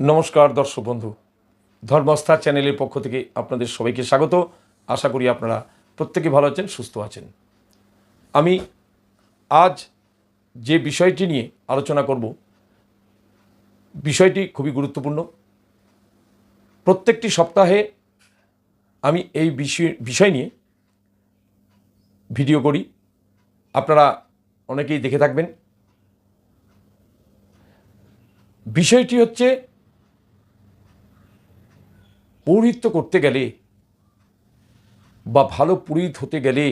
নমস্কার, দর্শক বন্ধু। ধর্মস্থা চ্যানেলের পক্ষ থেকে আপনাদের সবাইকে স্বাগত। আশা করি আপনারা প্রত্যেকে ভালো আছেন, সুস্থ আছেন। আমি আজ যে বিষয়টি নিয়ে আলোচনা করব, বিষয়টি খুবই গুরুত্বপূর্ণ। প্রত্যেকটি সপ্তাহে আমি এই বিষয় বিষয় নিয়ে ভিডিও করি। আপনারা অনেকেই দেখে থাকবেন। বিষয়টি হচ্ছে পৌরহিত্য করতে গেলে বা ভালো পুরোহিত হতে গেলে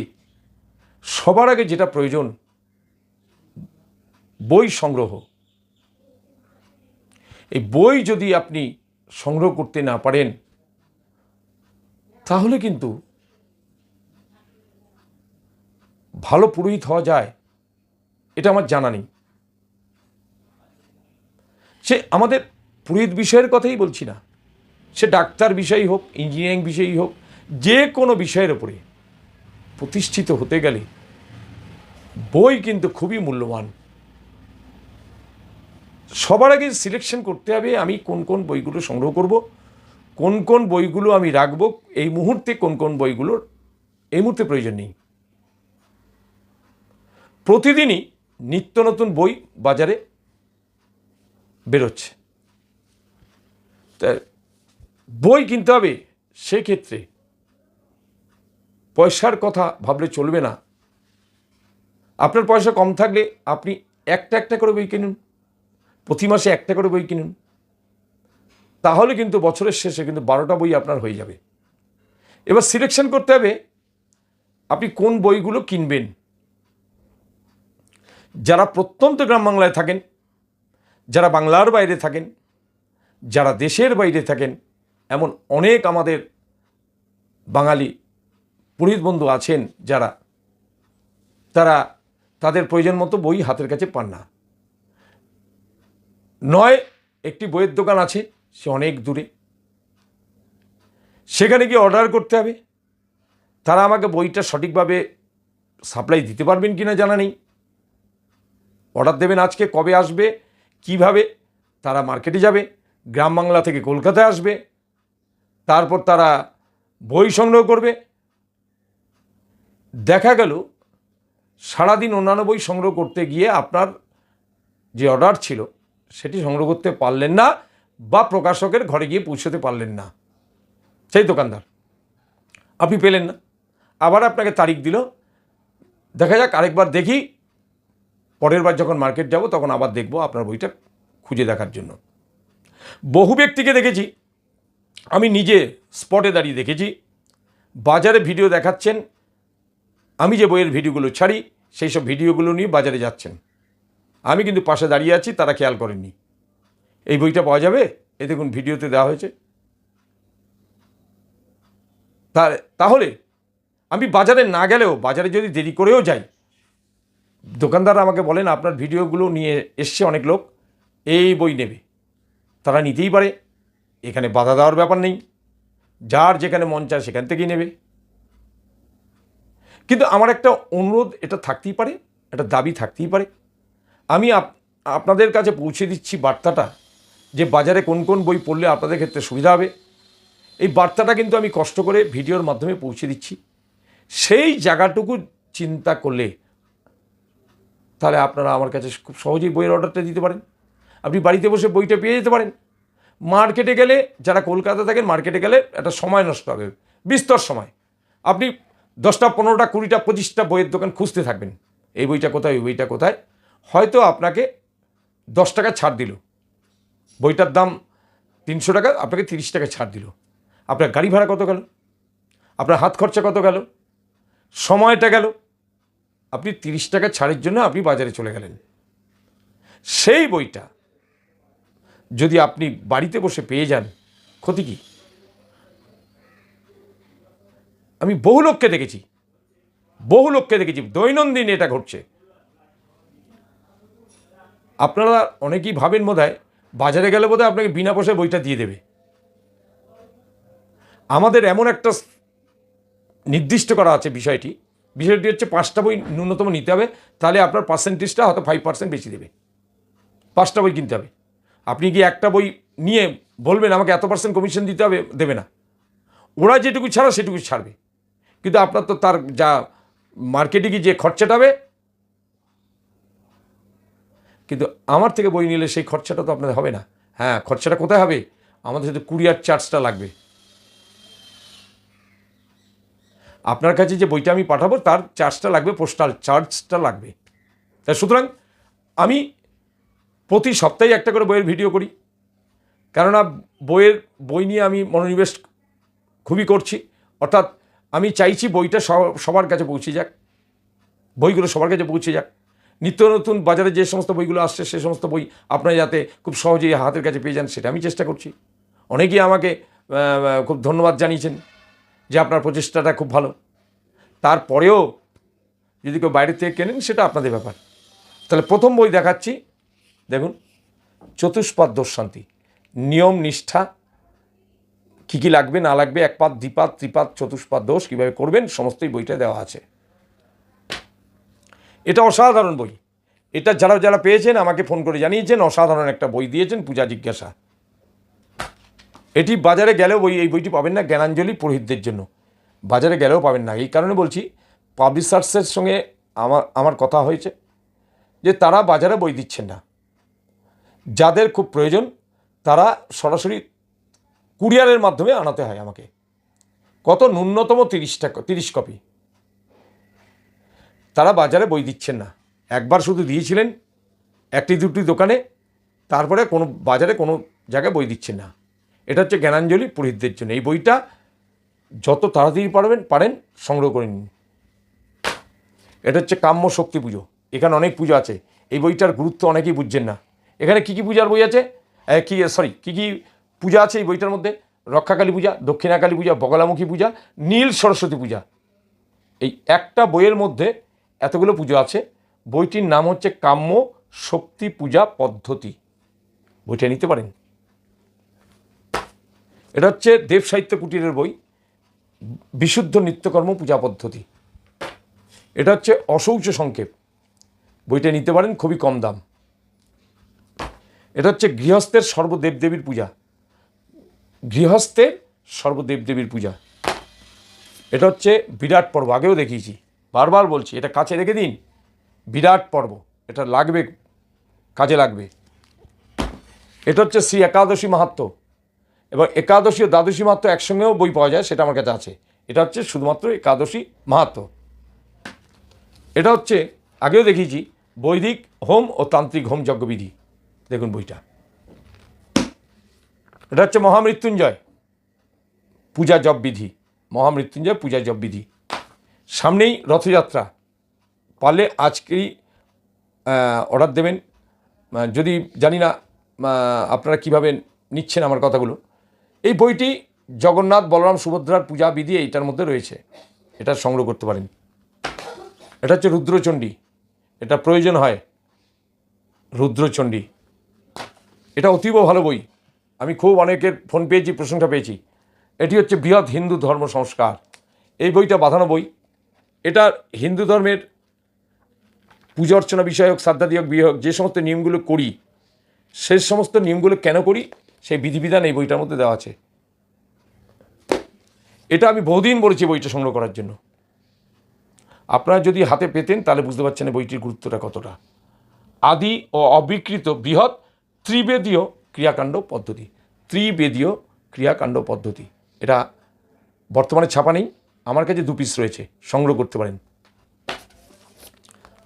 সবার আগে যেটা প্রয়োজন, বই সংগ্রহ। এই বই যদি আপনি সংগ্রহ করতে না পারেন, তাহলে কিন্তু ভালো পুরোহিত হওয়া যায়, এটা আমার জানা নেই। সে আমাদের পুরোহিত বিষয়ের কথাই বলছি না। সে ডাক্তার বিষয়ই হোক ইঞ্জিনিয়ারিং বিষয়ই হোক, যে কোনো বিষয়ের ওপরে প্রতিষ্ঠিত হতে গেলে বই কিন্তু খুবই মূল্যবান। সবার আগে সিলেকশন করতে হবে, আমি কোন কোন বইগুলো সংগ্রহ করব, কোন কোন বইগুলো আমি রাখব, এই মুহূর্তে কোন কোন বইগুলোর এই মুহূর্তে প্রয়োজন নেই। প্রতিদিনই নিত্য নতুন বই বাজারে বেরোচ্ছে। তা বই কিনতে হবে, সেক্ষেত্রে পয়সার কথা ভাবলে চলবে না। আপনার পয়সা কম থাকলে আপনি একটা একটা করে বই কিনুন, প্রতি মাসে একটা করে বই কিনুন। তাহলে কিন্তু বছরের শেষে কিন্তু বারোটা বই আপনার হয়ে যাবে। এবার সিলেকশন করতে হবে, আপনি কোন বইগুলো কিনবেন। যারা প্রত্যন্ত গ্রাম বাংলায় থাকেন, যারা বাংলার বাইরে থাকেন, যারা দেশের বাইরে থাকেন এমন অনেক আমাদের বাঙালি পুরোহিত বন্ধু আছেন যারা, তারা তাদের প্রয়োজন মতো বই হাতের কাছে পান না। নয়, একটি বইয়ের দোকান আছে, সে অনেক দূরে। সেখানে গিয়ে অর্ডার করতে হবে। তারা আমাকে বইটা সঠিকভাবে সাপ্লাই দিতে পারবেন কি না জানা নেই। অর্ডার দেবেন আজকে, কবে আসবে, কীভাবে, তারা মার্কেটে যাবে, গ্রাম বাংলা থেকে কলকাতায় আসবে। তারপর তারা বই সংগ্রহ করবে। দেখা গেল, সারাদিন অন্যান্য বই সংগ্রহ করতে গিয়ে আপনার যে অর্ডার ছিল, সেটি সংগ্রহ করতে পারলেন না বা প্রকাশকের ঘরে গিয়ে পৌঁছতে পারলেন না। সেই দোকানদার, আপনি পেলেন না। আবার আপনাকে তারিখ দিল। দেখা যাক, আরেকবার দেখি। পরের বার যখন মার্কেট যাব, তখন আবার দেখব আপনার বইটা খুঁজে দেখার জন্য। বহু ব্যক্তিকে দেখেছি আমি নিজে স্পটে দাঁড়িয়ে দেখেছি। বাজারে ভিডিও দেখাচ্ছেন। আমি যে বইয়ের ভিডিওগুলো ছাড়ি, সেই সব ভিডিওগুলো নিয়ে বাজারে যাচ্ছেন। আমি কিন্তু পাশে দাঁড়িয়ে আছি, তারা খেয়াল করেননি। এই বইটা পাওয়া যাবে? এ দেখুন, ভিডিওতে দেওয়া হয়েছে। তাহলে আমি বাজারে না গেলেও, বাজারে যদি দেরি করেও যাই, দোকানদার আমাকে বলেন, আপনার ভিডিওগুলো নিয়ে এসছে অনেক লোক, এই বই নেবে। তারা নিতেই পারে। এখানে বাধা দেওয়ার ব্যাপার নেই। যার যেখানে মন চায় সেখান থেকেই নেবে। কিন্তু আমার একটা অনুরোধ, এটা থাকতেই পারে, একটা দাবি থাকতেই পারে। আমি আপ- আপনাদের কাছে পৌঁছে দিচ্ছি বার্তাটা যে বাজারে কোন কোন বই পড়লে আপনাদের ক্ষেত্রে সুবিধা হবে। এই বার্তাটা কিন্তু আমি কষ্ট করে ভিডিওর মাধ্যমে পৌঁছে দিচ্ছি। সেই জায়গাটুকু চিন্তা করলে তাহলে আপনারা আমার কাছে খুব সহজেই বইয়ের অর্ডারটা দিতে পারেন। আপনি বাড়িতে বসে বইটা পেয়ে যেতে পারেন। মার্কেটে গেলে, যারা কলকাতা থাকেন, মার্কেটে গেলে একটা সময় নষ্ট হবে। বিস্তর সময়। আপনি দশটা, পনেরোটা, কুড়িটা, পঁচিশটা বইয়ের দোকান খুঁজতে থাকবেন। এই বইটা কোথায়, ওই বইটা কোথায়? হয়তো আপনাকে দশ টাকা ছাড় দিল। বইটার দাম তিনশো টাকা, আপনাকে তিরিশ টাকা ছাড় দিল। আপনার গাড়ি ভাড়া কত গেল? আপনার হাত খরচা কত গেল? সময়টা গেল। আপনি তিরিশ টাকা ছাড়ের জন্য আপনি বাজারে চলে গেলেন। সেই বইটা যদি আপনি বাড়িতে বসে পেয়ে যান, ক্ষতি কি? আমি বহু লোককে দেখেছি, বহু লোককে দেখেছি, দৈনন্দিন এটা ঘটছে। আপনারা অনেকেই ভাবেন বোধ বাজারে গেলে বোধহয় আপনাকে বিনা পয়সায় বইটা দিয়ে দেবে। আমাদের এমন একটা নির্দিষ্ট করা আছে বিষয়টি। বিষয়টি হচ্ছে পাঁচটা বই ন্যূনতম নিতে হবে, তাহলে আপনার পার্সেন্টেজটা হয়তো ফাইভ পার্সেন্ট বেশি দেবে। পাঁচটা বই কিনতে হবে। আপনি কি একটা বই নিয়ে বলবেন, আমাকে এত পার্সেন্ট কমিশন দিতে হবে, দেবে না। ওরা যেটুকু ছাড়া সেটুকু ছাড়বে। কিন্তু আপনার তো তার যা মার্কেটে গিয়ে যে খরচাটা হবে, কিন্তু আমার থেকে বই নিলে সেই খরচাটা তো আপনাদের হবে না। হ্যাঁ খরচাটা কোথায় হবে? আমাদের শুধু কুরিয়ার চার্জটা লাগবে। আপনার কাছে যে বইটা আমি পাঠাবো, তার চার্জটা লাগবে পোস্টাল চার্জটা লাগবে। তাই সুতরাং আমি প্রতি সপ্তাহে একটা করে বইয়ের ভিডিও করি। কেননা বইয়ের বই নিয়ে আমি মনোনিবেশ খুবই করছি। অর্থাৎ আমি চাইছি বইটা সবার কাছে পৌঁছে যাক। বইগুলো সবার কাছে পৌঁছে যাক। নিত্য নতুন বাজারে যে সমস্ত বইগুলো আসছে, সে সমস্ত বই আপনারা যাতে খুব সহজেই হাতের কাছে পেয়ে যান, সেটা আমি চেষ্টা করছি। অনেকেই আমাকে খুব ধন্যবাদ জানিয়েছেন যে আপনার প্রচেষ্টাটা খুব ভালো। তারপরেও যদি কেউ বাইরে থেকে কেনেন, সেটা আপনাদের ব্যাপার। তাহলে প্রথম বই দেখাচ্ছি। দেখুন দোষশান্তি। নিয়ম, নিষ্ঠা, কী কী লাগবে, না লাগবে একপাত দ্বিপাত, ত্রিপাত, চতুষ্পাদ দোষ কীভাবে করবেন, সমস্তই বইটা দেওয়া আছে। এটা অসাধারণ বই। এটা যারা যারা পেয়েছেন, আমাকে ফোন করে জানিয়েছেন, অসাধারণ একটা বই দিয়েছেন, পূজা জিজ্ঞাসা। এটি বাজারে গেলেও বই, এই বইটি পাবেন না জ্ঞানাঞ্জলি পুরোহিতদের জন্য। বাজারে গেলেও পাবেন না। এই কারণে বলছি, পাবলিশার্সের সঙ্গে আমার আমার কথা হয়েছে যে তারা বাজারে বই দিচ্ছেন না। যাদের খুব প্রয়োজন, তারা সরাসরি কুরিয়ারের মাধ্যমে আনাতে হয় আমাকে। কত ন্যূনতম তিরিশটা তিরিশ কপি। তারা বাজারে বই দিচ্ছেন না। একবার শুধু দিয়েছিলেন একটি দুটি দোকানে, তারপরে কোনো বাজারে কোনো জায়গায় বই দিচ্ছেন না। এটা হচ্ছে জ্ঞানাঞ্জলি পুরোহিতদের জন্য। এই বইটা যত তাড়াতাড়ি পারবেন, পারেন, সংগ্রহ করে নিন। এটা হচ্ছে কাম্য শক্তি পুজো। এখানে অনেক পুজো আছে। এই বইটার গুরুত্ব অনেকেই বুঝছেন না। এখানে কী কী পূজার বই আছে? কি সরি কী কী পূজা আছে এই বইটার মধ্যে? রক্ষাকালী পূজা, দক্ষিণাকালী পূজা, বগলামুখী পূজা, নীল সরস্বতী পূজা। এই একটা বইয়ের মধ্যে এতগুলো পুজো আছে। বইটির নাম হচ্ছে কাম্য শক্তি পূজা পদ্ধতি। বইটা নিতে পারেন? এটা হচ্ছে দেব সাহিত্য কুটিরের বই। বিশুদ্ধ নিত্যকর্ম পূজা পদ্ধতি। এটা হচ্ছে অশৌচ সংক্ষেপ। বইটা নিতে পারেন, খুবই কম দাম। এটা হচ্ছে গৃহস্থের সর্বদেবদেবীর পূজা। গৃহস্থের সর্বদেবদেবীর পূজা। এটা হচ্ছে বিরাট পর্ব, আগেও দেখিয়েছি, বারবার বলছি, এটা কাছে রেখে দিন। বিরাট পর্ব, এটা লাগবে, কাজে লাগবে। এটা হচ্ছে শ্রী একাদশী মাহাত্ম। এবং একাদশী ও দ্বাদশী মাহাত্ম একসঙ্গেও বই পাওয়া যায়, সেটা আমার কাছে আছে। এটা হচ্ছে শুধুমাত্র একাদশী মাহাত্ম। এটা হচ্ছে, আগেও দেখিয়েছি, বৈদিক হোম ও তান্ত্রিক হোম যজ্ঞবিধি। দেখুন বইটা। এটা হচ্ছে মহামৃত্যুঞ্জয়, পূজা জপ বিধি। মহামৃত্যুঞ্জয়, পূজা জপ বিধি। সামনেই রথযাত্রা। পারলে আজকেই অর্ডার দেবেন। যদি জানি না আপনারা কীভাবে নিচ্ছেন আমার কথাগুলো। এই বইটি জগন্নাথ বলরাম সুভদ্রার পূজা বিধি এইটার মধ্যে রয়েছে। এটা সংগ্রহ করতে পারেন। এটা হচ্ছে রুদ্রচণ্ডী। এটা প্রয়োজন হয় রুদ্রচণ্ডী। এটা অতীব ভালো বই। আমি খুব অনেকের ফোন পেয়েছি, প্রশংসা পেয়েছি। এটি হচ্ছে বৃহৎ হিন্দু ধর্ম সংস্কার। এই বইটা বাঁধানো বই। এটা হিন্দু ধর্মের পূজা অর্চনা বিষয়ক, শ্রাদ্ধাদিয়ক, বিয়োগ, যে সমস্ত নিয়মগুলো করি, সে সমস্ত নিয়মগুলো কেন করি, সেই বিধিবিধান এই বইটার মধ্যে দেওয়া আছে। এটা আমি বহুদিন বলেছি বইটা সংগ্রহ করার জন্য। আপনারা যদি হাতে পেতেন, তাহলে বুঝতে পারছেন বইটির গুরুত্বটা কতটা। আদি ও অবিকৃত বৃহৎ ত্রিবেদীয় ক্রিয়াকাণ্ড পদ্ধতি। ত্রিবেদীয় ক্রিয়াকাণ্ড পদ্ধতি। এটা বর্তমানে ছাপা নেই। আমার কাছে দু পিস রয়েছে। সংগ্রহ করতে পারেন।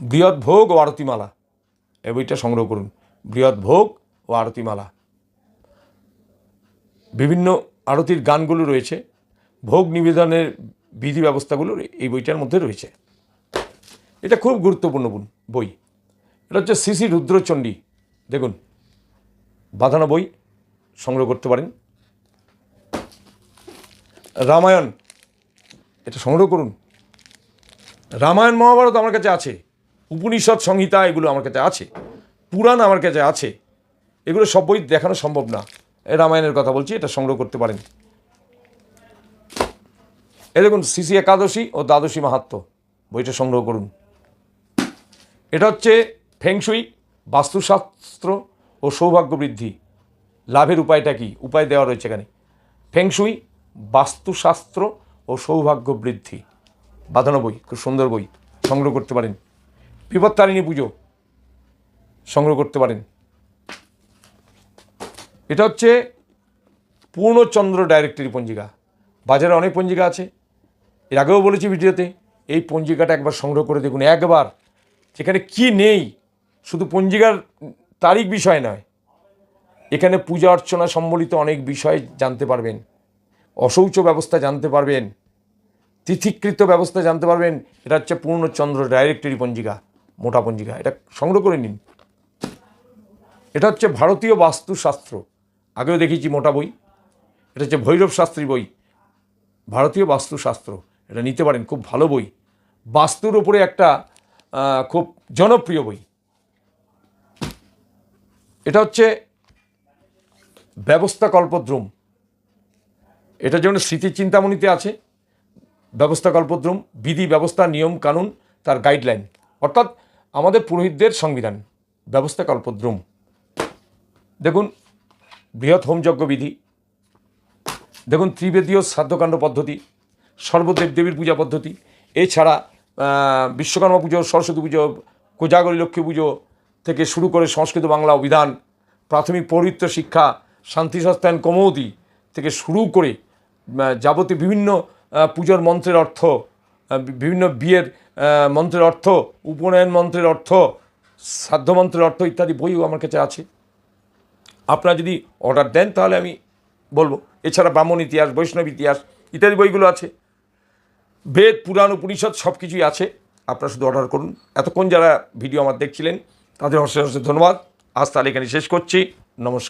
বৃহৎ ভোগ ও আরতিমালা। এই বইটা সংগ্রহ করুন। বৃহৎ ভোগ ও আরতিমালা। বিভিন্ন আরতির গানগুলো রয়েছে। ভোগ নিবেদনের বিধি ব্যবস্থাগুলো এই বইটার মধ্যে রয়েছে। এটা খুব গুরুত্বপূর্ণ বই- এটা হচ্ছে শ্রী শ্রী রুদ্রচণ্ডী। দেখুন। বাঁধানো বই সংগ্রহ করতে পারেন। রামায়ণ, এটা সংগ্রহ করুন। রামায়ণ মহাভারত আমার কাছে আছে। উপনিষদ সংহিতা এগুলো আমার কাছে আছে। পুরাণ আমার কাছে আছে। এগুলো সব বই দেখানো সম্ভব না। রামায়ণের কথা বলছি, এটা সংগ্রহ করতে পারেন। এ দেখুন সিসি একাদশী ও দ্বাদশী মাহাত্ম বইটা সংগ্রহ করুন। এটা হচ্ছে ফেংশুই, বাস্তুশাস্ত্র ও সৌভাগ্য বৃদ্ধি। লাভের উপায়টা কি? উপায় দেওয়া রয়েছে এখানে। ফেংশুই বাস্তুশাস্ত্র ও সৌভাগ্য বৃদ্ধি। বাঁধানো বই, খুব সুন্দর বই। সংগ্রহ করতে পারেন। বিপত্তারিণী পুজো। সংগ্রহ করতে পারেন। এটা হচ্ছে পূর্ণচন্দ্র ডাইরেক্টরি পঞ্জিকা। বাজারে অনেক পঞ্জিকা আছে। এর আগেও বলেছি ভিডিওতে, এই পঞ্জিকাটা একবার সংগ্রহ করে দেখুন। একবার, যেখানে কি নেই, শুধু পঞ্জিকার তারিখ বিষয় নয়। এখানে পূজা অর্চনা সম্বলিত অনেক বিষয় জানতে পারবেন। অশৌচ ব্যবস্থা জানতে পারবেন। তিথিকৃত ব্যবস্থা জানতে পারবেন। এটা হচ্ছে পূর্ণচন্দ্র ডাইরেক্টরি পঞ্জিকা মোটা পঞ্জিকা। এটা সংগ্রহ করে নিন। এটা হচ্ছে ভারতীয় বাস্তুশাস্ত্র। আগেও দেখেছি মোটা বই। এটা হচ্ছে ভৈরব শাস্ত্রী বই। ভারতীয় বাস্তুশাস্ত্র। এটা নিতে পারেন, খুব ভালো বই। বাস্তুর উপরে একটা খুব জনপ্রিয় বই। এটা হচ্ছে ব্যবস্থা কল্পদ্রুম। এটা যেমন স্মৃতি চিন্তামণিতে আছে, ব্যবস্থা কল্পদ্রুম, বিধি, ব্যবস্থা, নিয়ম, কানুন, তার গাইডলাইন অর্থাৎ আমাদের পুরোহিতদের সংবিধান, ব্যবস্থা কল্পদ্রুম। দেখুন, বৃহৎ হোমযজ্ঞ বিধি। দেখুন, ত্রিবেদীয় শ্রাদ্ধকাণ্ড পদ্ধতি, সর্বদেব দেবীর পূজা পদ্ধতি। এছাড়া বিশ্বকর্মা পুজো, সরস্বতী পুজো, কোজাগরী লক্ষ্মী পুজো থেকে শুরু করে সংস্কৃত বাংলা অভিধান, প্রাথমিক পৌরিত্য শিক্ষা শান্তি সস্তায়ন কমৌদি থেকে শুরু করে যাবতীয় বিভিন্ন পুজোর মন্ত্রের অর্থ বিভিন্ন বিয়ের মন্ত্রের অর্থ, উপনয়ন মন্ত্রের অর্থ শ্রাদ্ধ মন্ত্রের অর্থ ইত্যাদি বইও আমার কাছে আছে। আপনারা যদি অর্ডার দেন তাহলে আমি বলব। এছাড়া ব্রাহ্মণ ইতিহাস, বৈষ্ণব ইতিহাস ইত্যাদি বইগুলো আছে। বেদ, পুরাণ, উপনিষদ সব কিছুই আছে। আপনারা শুধু অর্ডার করুন। এতক্ষণ যারা ভিডিও আমার দেখছিলেন তাদের অশেষ ধন্যবাদ। আজ তালিকা এখানে শেষ করছি। নমস্কার।